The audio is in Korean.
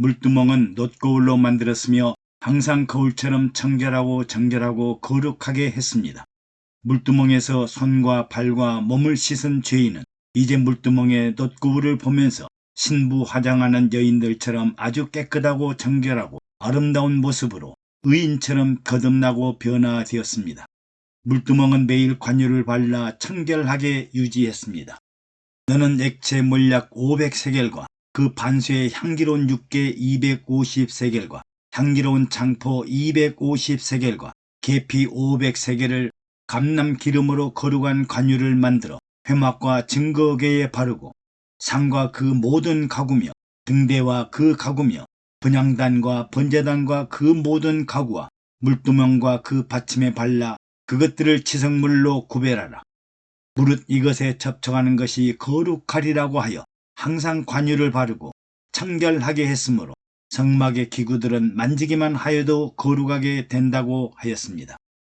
물두멍은 놋거울로 만들었으며 항상 거울처럼 청결하고 정결하고 거룩하게 했습니다. 물두멍에서 손과 발과 몸을 씻은 죄인은 이제 물두멍의 놋거울을 보면서 신부 화장하는 여인들처럼 아주 깨끗하고 정결하고 아름다운 모습으로 의인처럼 거듭나고 변화되었습니다. 물두멍은 매일 관유를 발라 청결하게 유지했습니다. 너는 액체 몰약 500세겔과 그 반수의 향기로운 육개 250세겔과 향기로운 장포 250세겔과 계피 500세겔을 감람 기름으로 거룩한 관유를 만들어 회막과 증거계에 바르고 상과 그 모든 가구며 등대와 그 가구며 분향단과 번제단과 그 모든 가구와 물두멍과 그 받침에 발라 그것들을 치성물로 구별하라. 무릇 이것에 접촉하는 것이 거룩하리라고 하여 항상 관유를 바르고 청결하게 했으므로 성막의 기구들은 만지기만 하여도 거룩하게 된다고 하였습니다.